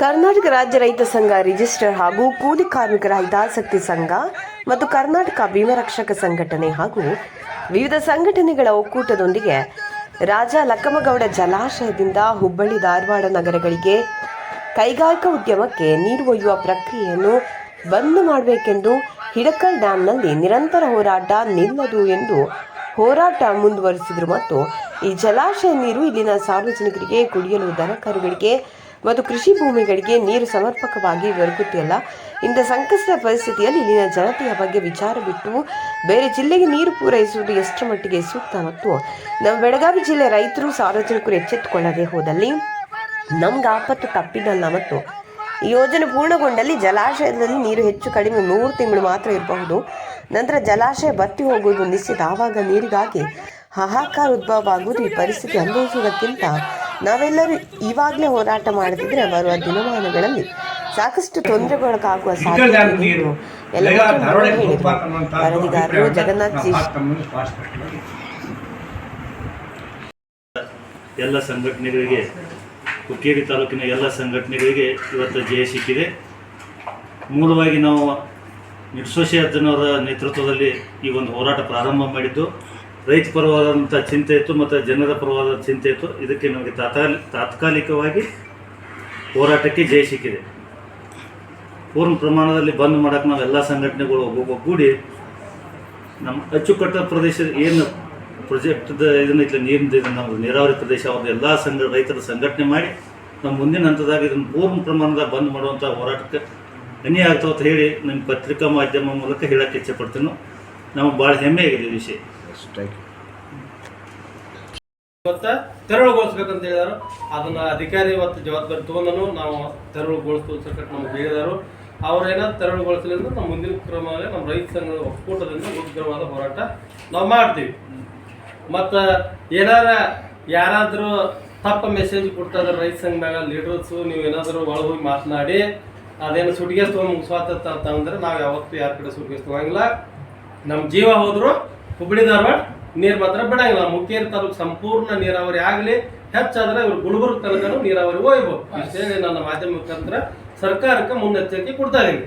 ಕರ್ನಾಟಕ ರಾಜ್ಯ ರೈತ ಸಂಘ ರಿಜಿಸ್ಟರ್ ಹಾಗೂ ಕೂಲಿ ಕಾರ್ಮಿಕರ ಹಿತಾಸಕ್ತಿ ಸಂಘ ಮತ್ತು ಕರ್ನಾಟಕ ಭೀಮರಕ್ಷಕ ಸಂಘಟನೆ ಹಾಗೂ ವಿವಿಧ ಸಂಘಟನೆಗಳ ಒಕ್ಕೂಟದೊಂದಿಗೆ ರಾಜ ಲಕ್ಕಮಗೌಡ ಜಲಾಶಯದಿಂದ ಹುಬ್ಬಳ್ಳಿ ಧಾರವಾಡ ನಗರಗಳಿಗೆ ಕೈಗಾರಿಕಾ ಉದ್ಯಮಕ್ಕೆ ನೀರು ಒಯ್ಯುವ ಪ್ರಕ್ರಿಯೆಯನ್ನು ಬಂದ್ ಮಾಡಬೇಕೆಂದು ಹಿಡಕಲ್ ಡ್ಯಾಂನಲ್ಲಿ ನಿರಂತರ ಹೋರಾಟ ನಿಲ್ಲದು ಎಂದು ಹೋರಾಟ ಮುಂದುವರಿಸಿದರು ಮತ್ತು ಈ ಜಲಾಶಯ ನೀರು ಇಲ್ಲಿನ ಸಾರ್ವಜನಿಕರಿಗೆ ಕುಡಿಯಲು ದನಕರುಗಳಿಗೆ ಮತ್ತು ಕೃಷಿ ಭೂಮಿಗಳಿಗೆ ನೀರು ಸಮರ್ಪಕವಾಗಿ ದೊರಕುತ್ತಿಲ್ಲ. ಇಂಥ ಸಂಕಷ್ಟದ ಪರಿಸ್ಥಿತಿಯಲ್ಲಿ ಇಲ್ಲಿನ ಜನತೆಯ ಬಗ್ಗೆ ವಿಚಾರ ಬಿಟ್ಟು ಬೇರೆ ಜಿಲ್ಲೆಗೆ ನೀರು ಪೂರೈಸುವುದು ಎಷ್ಟು ಮಟ್ಟಿಗೆ ಸೂಕ್ತ ಮತ್ತು ನಮ್ಮ ಬೆಳಗಾವಿ ಜಿಲ್ಲೆ ರೈತರು ಸಾರ್ವಜನಿಕರು ಎಚ್ಚೆತ್ತುಕೊಳ್ಳದೆ ಹೋದಲ್ಲಿ ನಮ್ಗೆ ಆಪತ್ತು ತಪ್ಪಿದಲ್ಲ ಮತ್ತು ಯೋಜನೆ ಪೂರ್ಣಗೊಂಡಲ್ಲಿ ಜಲಾಶಯದಲ್ಲಿ ನೀರು ಹೆಚ್ಚು ಕಡಿಮೆ ನೂರು ತಿಂಗಳು ಮಾತ್ರ ಇರಬಹುದು. ನಂತರ ಜಲಾಶಯ ಬತ್ತಿ ಹೋಗುವುದು ನಿಶ್ಚಿತ. ಆವಾಗ ನೀರಿಗಾಗಿ ಹಾಹಾಕಾರ ಉದ್ಭವವಾಗುವುದು ಈ ಪರಿಸ್ಥಿತಿ ಅನುಭವಿಸುವುದಕ್ಕಿಂತ ನಾವೆಲ್ಲರೂ ಇವಾಗಲೇ ಹೋರಾಟ ಮಾಡದಿದ್ರೆ ಬರುವ ದಿನಮಾನಗಳಲ್ಲಿ ಸಾಕಷ್ಟು ತೊಂದರೆಗೊಳಗಾಗುವ ಸಾಧ್ಯತೆ ವರದಿಗಾರರು ಜಗನ್ನಾಥ್ ಎಲ್ಲ ಸಂಘಟನೆಗಳಿಗೆ ಹುಕ್ಕೇರಿ ತಾಲೂಕಿನ ಎಲ್ಲ ಸಂಘಟನೆಗಳಿಗೆ ಇವತ್ತು ಜಯ ಸಿಕ್ಕಿದೆ. ಮೂಲವಾಗಿ ನಾವು ನಿಡ್ಸೋಶಿ ಅವರ ನೇತೃತ್ವದಲ್ಲಿ ಈ ಒಂದು ಹೋರಾಟ ಪ್ರಾರಂಭ ಮಾಡಿದ್ದು. ರೈತ ಪರವಾದಂಥ ಚಿಂತೆ ಇತ್ತು, ಮತ್ತು ಜನರ ಪರವಾದ ಚಿಂತೆ ಇತ್ತು. ಇದಕ್ಕೆ ನಮಗೆ ತಾತ್ಕಾಲಿ, ತಾತ್ಕಾಲಿಕವಾಗಿ ಹೋರಾಟಕ್ಕೆ ಜಯ ಸಿಕ್ಕಿದೆ. ಪೂರ್ಣ ಪ್ರಮಾಣದಲ್ಲಿ ಬಂದ್ ಮಾಡೋಕ್ಕೆ ಎಲ್ಲ ಸಂಘಟನೆಗಳು ಒಗ್ಗೂಡಿ ನಮ್ಮ ಅಚ್ಚುಕಟ್ಟ ಪ್ರದೇಶದ ಏನು ಪ್ರೊಜೆಕ್ಟ್ದ ಇದನ್ನು ಇಲ್ಲಿ ನೀರಿನ ಇದನ್ನು ನಾವು ನೀರಾವರಿ ಪ್ರದೇಶ ಅವ್ರದ್ದು ಎಲ್ಲ ಸಂಘ, ರೈತರ ಸಂಘಟನೆ ಮಾಡಿ ನಮ್ಮ ಮುಂದಿನ ಹಂತದಾಗ ಇದನ್ನು ಪೂರ್ಣ ಪ್ರಮಾಣದ ಬಂದ್ ಮಾಡುವಂಥ ಹೋರಾಟಕ್ಕೆ ಅನ್ಯ ಆಗ್ತಾವ ಅಂತ ಹೇಳಿ ನಮ್ಮ ಪತ್ರಿಕಾ ಮಾಧ್ಯಮ ಮೂಲಕ ಹೇಳಕ್ಕೆ ಇಚ್ಛೆಪಡ್ತೀನಿ ನಮಗೆ ಭಾಳ ಹೆಮ್ಮೆ ಆಗಿದೆ ಈ ವಿಷಯ. ಇವತ್ತ ತೆರವುಗೊಳಿಸ್ಬೇಕಂತ ಹೇಳಿದಾರು. ಅದನ್ನ ಅಧಿಕಾರಿ ಇವತ್ತು ಜವಾಬ್ದಾರಿ ತಗೊಂಡನು. ನಾವು ತೆರವುಗೊಳಿಸ್ತು ನಮ್ಗೆ ಹೇಳಿದಾರು. ಅವ್ರೇನಾದ್ರು ತೆರವುಗೊಳಿಸಲಿ ಅಂದ್ರೆ ನಮ್ಮ ಮುಂದಿನ ಕ್ರಮದಲ್ಲಿ ನಮ್ಮ ರೈತ ಸಂಘದ ಒಕ್ಕೂಟದಿಂದ ಉಗ್ರವಾದ ಹೋರಾಟ ನಾವು ಮಾಡ್ತೀವಿ. ಮತ್ತು ಏನಾರ ಯಾರಾದರೂ ತಪ್ಪ ಮೆಸೇಜ್ ಕೊಡ್ತಾ ಇದಾರೆ ರೈತ ಸಂಘದಾಗ ಲೀಡರ್ಸು ನೀವು ಏನಾದರೂ ಒಳಗೆ ಹೋಗಿ ಮಾತನಾಡಿ, ಅದೇನು ಸುಟಿಗೆ ತೊಗೊಂಡು ಮುಗಿಸ್ವಾತ ಅಂತ ಅಂದ್ರೆ ನಾವು ಯಾವತ್ತೂ ಯಾರ ಕಡೆ ಸುಟಿಗೆ ನಮ್ಮ ಜೀವ ಹೋದ್ರು ಹುಬ್ಬಳ್ಳಿ ಧಾರವಾಡ ನೀರ್ ಮಾತ್ರ ಬಿಡಂಗಿಲ್ಲ. ಮುಖೇರಿ ತಾಲೂಕು ಸಂಪೂರ್ಣ ನೀರಾವರಿ ಆಗಲಿ, ಹೆಚ್ಚಾದ್ರೆ ಇವರು ಗುಲ್ಬರ್ಗ ತನಕ ನೀರಾವರಿ ಹೋಗ್ಬೋದು ಹೇಳಿ ನನ್ನ ಮಾಧ್ಯಮ ಮುಖಾಂತರ ಸರ್ಕಾರಕ್ಕೆ ಮುನ್ನೆಚ್ಚರಿಕೆ ಕೊಡ್ತಾ ಇದ್ದೀನಿ